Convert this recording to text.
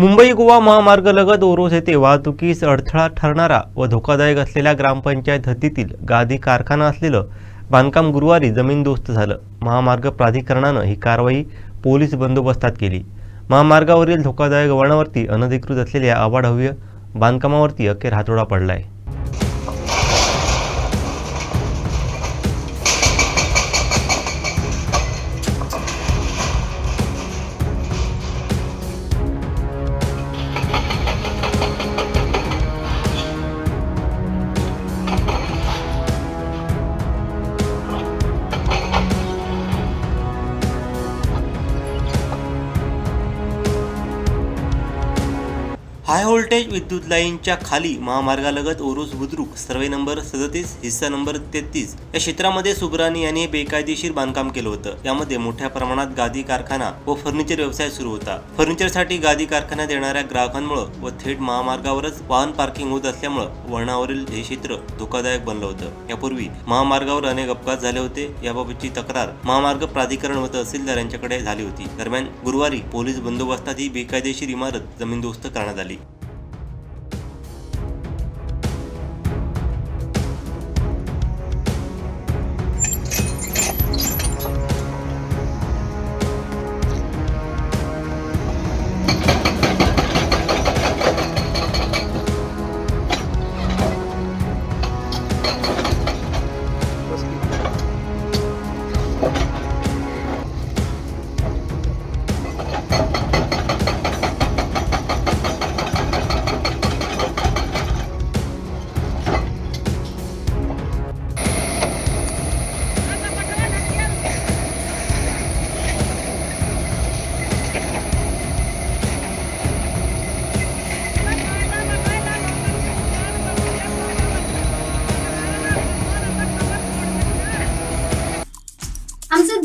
मुंबई गोवा महामार्गलगत ओरोस येथे वाहतुकीस अडथळा ठरणारा व धोकादायक असलेल्या ग्रामपंचायत हद्दीतील गादी कारखाना असलेलं बांधकाम गुरुवारी जमीनदोस्त झालं. महामार्ग प्राधिकरणानं ही कारवाई पोलीस बंदोबस्तात केली. महामार्गावरील धोकादायक वळणावरती अनधिकृत असलेल्या अवाढव्य बांधकामावरती अखेर हातोडा पडलाय. हाय व्होल्टेज विद्युत लाईनच्या खाली महामार्गालगत ओरोस बुद्रुक सर्वे नंबर सदतीस हिस्सा नंबर तेहतीस. या क्षेत्रामध्ये सुब्रानी यांनी बेकायदेशीर बांधकाम केलं होतं. यामध्ये मोठ्या प्रमाणात गादी कारखाना व फर्निचर व्यवसाय सुरू होता. फर्निचरसाठी गादी कारखान्यात येणाऱ्या ग्राहकांमुळे व थेट महामार्गावरच वाहन पार्किंग होत असल्यामुळं वळणावरील हे क्षेत्र धोकादायक बनलं होतं. यापूर्वी महामार्गावर अनेक अपघात झाले होते. याबाबतची तक्रार महामार्ग प्राधिकरण व तहसीलदार यांच्याकडे झाली होती. दरम्यान गुरुवारी पोलीस बंदोबस्तात ही बेकायदेशीर इमारत जमीनदोस्त करण्यात आली. Thank